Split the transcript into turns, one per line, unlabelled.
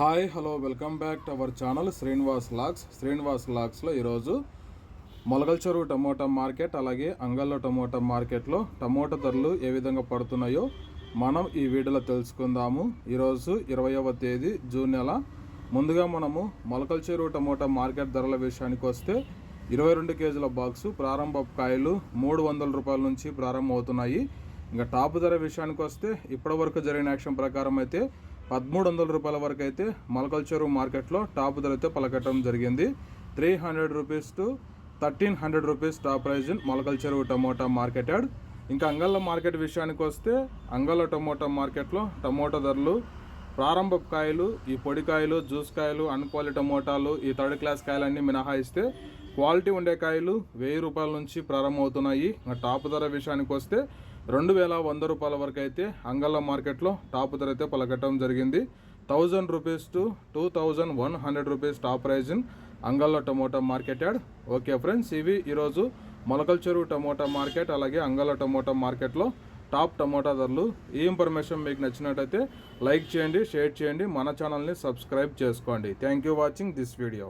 Hi hello welcome back to our channel Srinivas Lax Srinivas లాక్స్లో ఈరోజు మొలగల్చెరువు tomato market అలాగే అంగల్లో tomato మార్కెట్లో tomato ధరలు ఏ విధంగా పడుతున్నాయో మనం ఈ వీడియోలో తెలుసుకుందాము. ఈరోజు ఇరవయవ తేదీ జూన్ నెల. ముందుగా మనము మొలకల్చెరువు టమోటా మార్కెట్ ధరల విషయానికి వస్తే ఇరవై రెండు కేజీల బాక్సు ప్రారంభ కాయలు మూడు వందల రూపాయల నుంచి ప్రారంభమవుతున్నాయి. ఇంకా టాప్ ధర విషయానికి వస్తే ఇప్పటివరకు జరిగిన యాక్షన్ ప్రకారం అయితే పదమూడు వందల రూపాయల వరకు అయితే మొలకల చెరువు మార్కెట్లో టాప్ ధర అయితే పలకటం జరిగింది. Three hundred rupees to thirteen hundred rupees top price in Molakalacheruvu tomato market yard. ఇంకా అంగళ్ళ మార్కెట్ విషయానికి వస్తే అంగళ్ళ టమోటా మార్కెట్లో టమోటా ధరలు ప్రారంభ కాయలు ఈ పొడి కాయలు జ్యూస్ కాయలు అన్క్వాలిటీ టమోటాలు ఈ థర్డ్ క్లాస్ కాయలన్నీ మినహాయిస్తే క్వాలిటీ ఉండే కాయలు వెయ్యి రూపాయల నుంచి ప్రారంభమవుతున్నాయి. టాప్ ధర విషయానికి వస్తే రెండు వేల వంద రూపాయల వరకు అయితే అంగళ్ళ మార్కెట్లో టాప్ ధర అయితే పలకటం జరిగింది. Thousand rupees to two thousand one hundred rupees top prize in అంగళ్ళ tomato market yard. Okay friends ఇవి ఈరోజు మొలకల చెరువు టమోటా మార్కెట్ అలాగే అంగళ్ళ టమోటా మార్కెట్లో టాప్ టమోటా ధరలు. ఈ ఇన్ఫర్మేషన్ మీకు నచ్చినట్టయితే లైక్ చేయండి షేర్ చేయండి మన ఛానల్ని సబ్స్క్రైబ్ చేసుకోండి. Thank you watching this video.